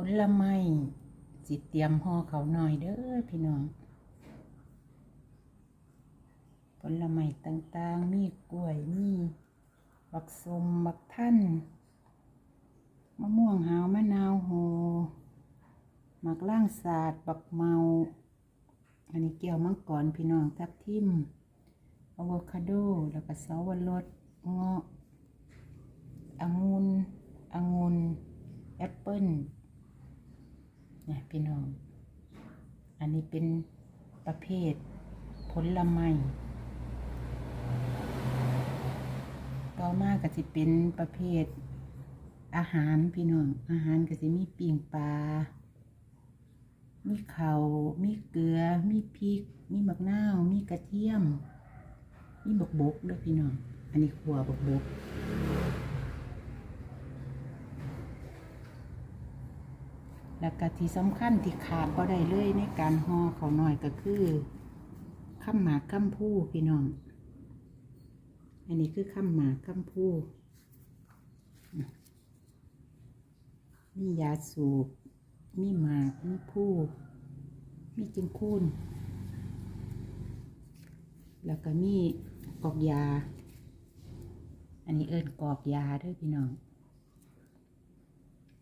ผลไม้สิเตรียมห่อเขาหน่อยเด้อพี่น้อง ผลไม้ต่างๆ มีกล้วย มีบักสมบักท่านมะม่วงหาวมะนาวโหหมักล่างสาดบักเมา อันนี้เกี่ยวมังกรพี่น้องทับทิมอะโวคาโด แล้วก็เสาวรสเงาะองุ่นองุ่นแอปเปิ้ล เนี่ยพี่น้อง อันนี้เป็นประเภทผลไม้ต่อมาก็จะเป็นประเภทอาหารพี่น้อง อาหารก็จะมีปิ่งปลา มีเขาวมีเกลือ มีพริก มีมะนาว มีกระเทียม มีบกบกด้วยพี่น้อง อันนี้ขัวบกบก แล้วก็ที่สำคัญที่ขาดก็ได้เลยในการห่อเขาหน่อยก็คือข้ามหมากข้ามผู้พี่น้อง อันนี้คือข้ามหมากข้ามผู้มียาสูบ มีหมาก มีผู้ มีจิงคูนแล้วก็มีกอกยา อันนี้เอิ้นกอกยาด้วยพี่น้อง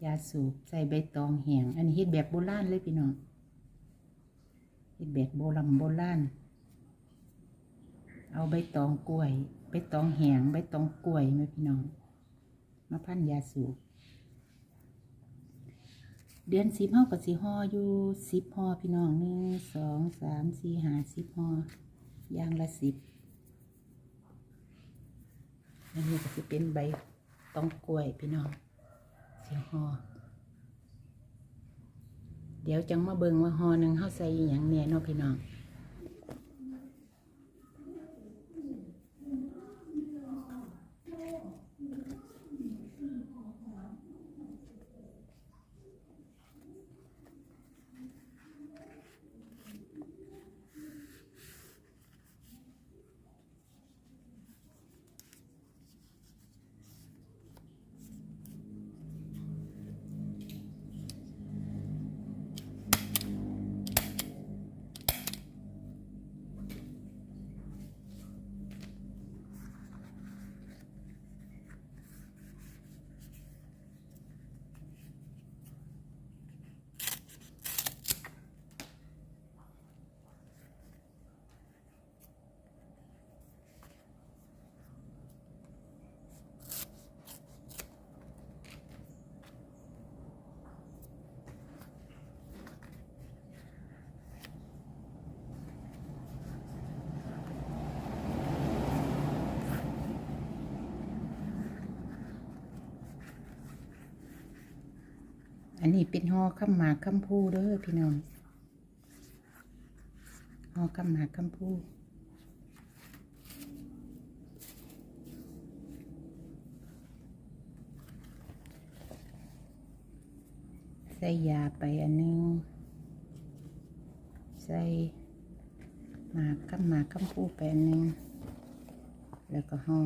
ยาสูบใส่ใบตองแห้งอันนี้เฮ็ดแบบโบราณเลยพี่น้องเฮ็ดแบบโบราณโบราณเอาใบตองกล้วยใบตองแห้งใบตองกล้วยมาพี่น้อง มาพันยาสูบเดือนสิบเฮากับสิห่ออยู่สิบห่อพี่น้องหนึ่งสองสามสี่ห้าสิบห่อย่างละสิบอันนี้ก็จะเป็นใบตองกล้วยพี่น้อง สิห่อเดี๋ยวจังมาเบิงว่าหอหนึ่งเข้าใส่อย่างเนี่ยเนาะพี่น้อง อันนี้เป็นห่อข้ามหมากข้ามผู้เด้อพี่น้องห่อข้ามหมากข้ามผู้ใส่ยาไปอันหนึง ใส่หมากข้ามหมากข้ามผู้ไปอันหนึง แล้วก็ห่อ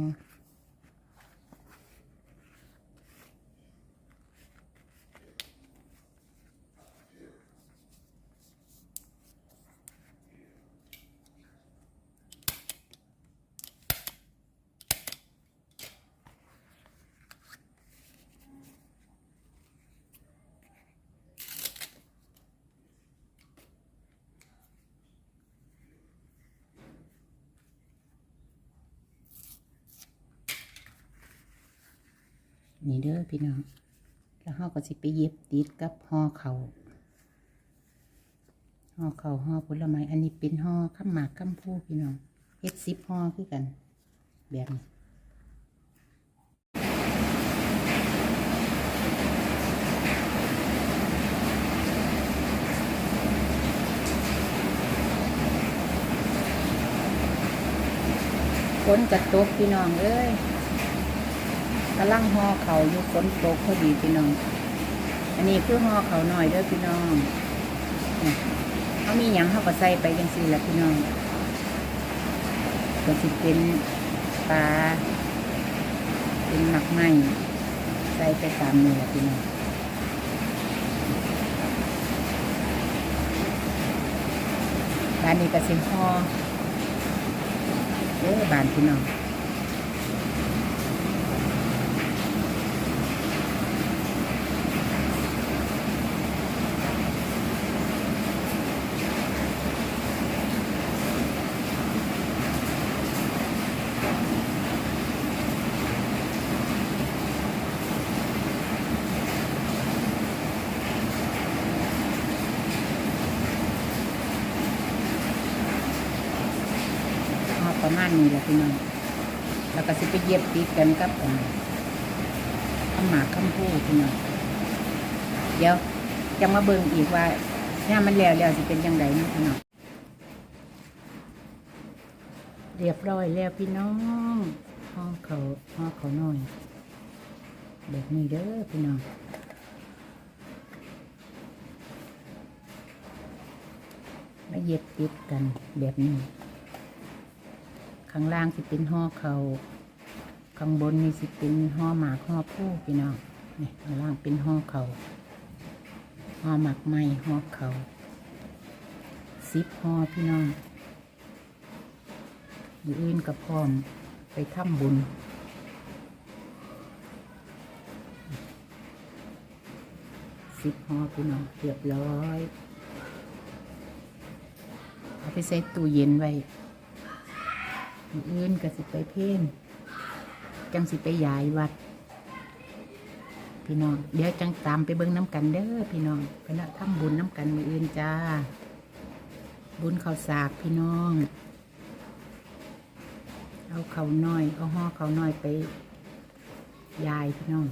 นี่เด้อพี่น้อง แล้วเราก็สิไปเย็บติดกับห่อเขาห่อเขาห่อผลไม้อันนี้เป็นห่อข้ามหมากข้ามผู้พี่น้องเฮ็ดซิปห่อคือกัน แบบนี้ฝนกระตกพี่น้องเอ้ย กำลังห่อเขายู่ฝนตกพอดีพี่น้อง อันนี้คือห่อเขาหน่อยเด้อพี่น้องเขามีหยังเขาก็ใส่ไปยังสี่ละพี่น้องก็สิเป็นปลาเป็นหมักไหมใส่ไปตามมือละพี่น้องบ้านนี้ก็สิห่อเด้อบ้านพี่น้อง มาณนี้แหละพี่น้องแล้วก็สิไปเย็บติดกันกับอ่าคำหมากคำพูพี่น้องเดี๋ยวจะมาเบิ่งอีกว่าเนี่ยมันแล้วแล้วสิเป็นยังไงนะพี่น้องเรียบร้อยแล้วพี่น้องห้องเขาห้องเขาหน่อยแบบนี้เด้อพี่น้องมาเย็บติดกันแบบนี้ ข้างล่างสิเป็นห่อเขาข้างบนนี่สิเป็นห่อหมากห่อผู้พี่น้องนี่ข้างล่างเป็นห่อเขาห่อหมากไม้ห่อเขาสิบห่อพี่น้องอยู่อื่นกับพร้อมไปทำบุญสิบห่อพี่น้องเรียบร้อย เอาไปใส่ตู้เย็นไว้ มืออื่นก็สิไปเพ่นจังสิไปยายวัด พี่น้อง เดี๋ยวจังตามไปเบิ้งน้ำกันเด้อพี่น้องไปนะทำบุญน้ำกันมืออื่นจ้า บุญข้าวสากพี่น้อง เอาเขาวน้อยเอาห่อเขาวน้อยไปยายพี่น้อง